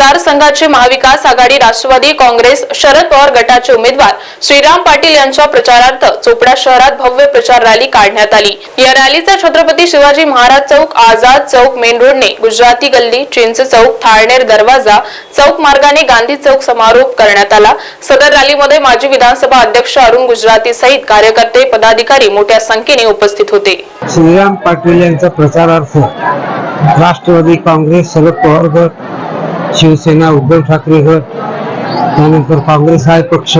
मतदारसंघाचे महाविकास आघाडी राष्ट्रवादी काँग्रेस शरद पवार गटाचे उमेदवार श्रीराम पाटील यांच्या प्रचारार्थ चोपडा शहरात भव्य प्रचार रॅली काढण्यात आली. या रॅलीचा छत्रपती शिवाजी महाराज चौक आझाद चौक मेन रोडने गुजराती गल्ली चिंच चौक थाळनेर दरवाजा चौक मार्गाने गांधी चौक समारोप करण्यात आला. सदर रॅलीमध्ये माजी विधानसभा अध्यक्ष अरुण गुजराती सहित कार्यकर्ते पदाधिकारी मोठ्या संख्येने उपस्थित होते. श्रीराम पाटील यांचा प्रचारार्थ राष्ट्रवादी काँग्रेस शरद पवार गट शिवसेना उद्धव ठाकरे गट त्यानंतर काँग्रेस हा पक्ष.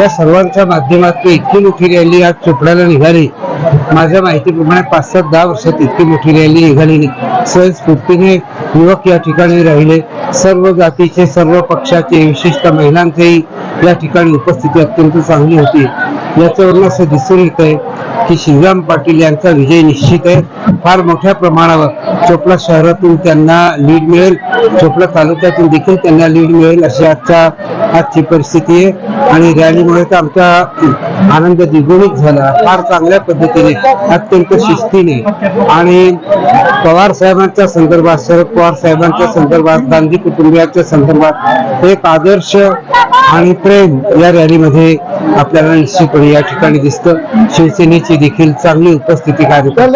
या सर्वांच्या माध्यमातून इतकी मोठी रॅली आज चोपड्याला निघाली. माझ्या माहितीप्रमाणे पाच सात दहा वर्षात इतकी मोठी रॅली निघाली सहजस्फूर्तीने युवक या ठिकाणी राहिले. सर्व जातीचे सर्व पक्षाचे विशिष्ट महिलांचेही या ठिकाणी उपस्थिती अत्यंत चांगली होती. याच्यावरून असं दिसून येत आहे की श्रीराम पाटील यांचा विजय निश्चित आहे. फार मोठ्या प्रमाणावर चोपडा शहरातून त्यांना लीड मिळेल. चोपडा तालुक्यातून देखील त्यांना लीड मिळेल अशी आजचा आजची परिस्थिती आहे. आणि रॅलीमुळे तर आमचा आनंद द्विगुणित झाला. फार चांगल्या पद्धतीने अत्यंत शिस्तीने. आणि पवार साहेबांच्या संदर्भात शरद पवार साहेबांच्या संदर्भात गांधी कुटुंबियाच्या संदर्भात एक आदर्श आणि प्रेम या रॅलीमध्ये आपल्याला निश्चितपणे या ठिकाणी दिसतं. शिवसेनेची देखील चांगली उपस्थिती कार्यक्रम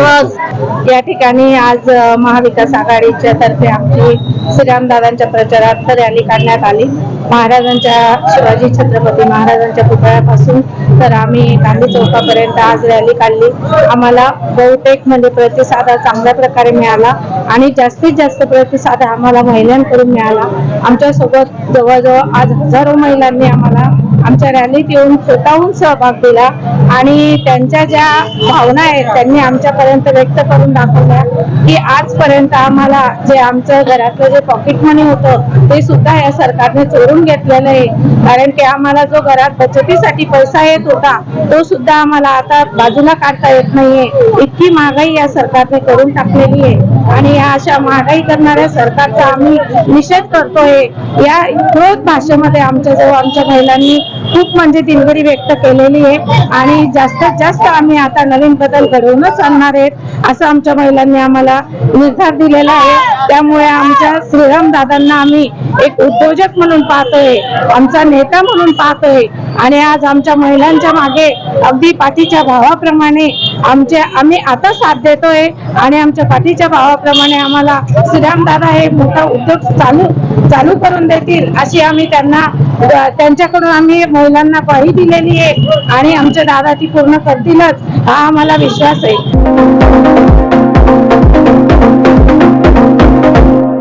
या ठिकाणी आज महाविकास आघाडीच्या तर्फे आमची श्रीरामदादांच्या प्रचारार्थ रॅली काढण्यात आली. महाराजांच्या शिवाजी छत्रपती महाराजांच्या पुतळ्यापासून तर आम्ही गांधी चौकापर्यंत आज रॅली काढली. आम्हाला बहुतेक म्हणजे प्रतिसाद चांगल्या प्रकारे मिळाला आणि जास्तीत जास्त प्रतिसाद आम्हाला महिलांकडून मिळाला. आमच्यासोबत जवळजवळ आज हजारो महिलांनी आम्हाला आमच्या रॅलीत येऊन स्वतःहून सहभाग दिला. आणि त्यांच्या ज्या भावना आहेत त्यांनी आमच्यापर्यंत व्यक्त करून दाखवल्या की आजपर्यंत आम्हाला जे आमचं घरातलं जे पॉकेट मनी होतं ते सुद्धा या सरकारने चोरून घेतलेलं आहे. कारण की आम्हाला जो घरात बचतीसाठी पैसा येत होता तो सुद्धा आम्हाला आता बाजूला काढता येत नाहीये. इतकी महागाई या सरकारने करून टाकलेली आहे. आणि या अशा महागाई करणाऱ्या सरकारचा आम्ही निषेध करतोय. या क्रोध भाषेमध्ये आमच्या जवळ आमच्या महिलांनी खूप म्हणजे दिलगिरी व्यक्त केलेली आहे. आणि जास्तीत जास्त आम्ही आता नवीन बदल घडवूनच आणणार आहेत असं आमच्या महिलांनी आम्हाला निर्धार दिलेला आहे. त्यामुळे आमच्या श्रीराम दादांना आम्ही एक उद्योजक म्हणून पाहतोय आमचा नेता म्हणून पाहतोय. आणि आज आमच्या महिलांच्या मागे अगदी पाठीच्या भावाप्रमाणे आमचे आम्ही आता साथ देतोय आणि आमच्या पाठीच्या भावाप्रमाणे आम्हाला श्रीरामदादा हे मोठा उद्योग चालू चालू करून देतील अशी आम्ही त्यांना त्यांच्याकडून आम्ही महिलांना ग्वाही दिलेली आहे आणि आमच्या दादा ती पूर्ण करतीलच हा आम्हाला विश्वास आहे.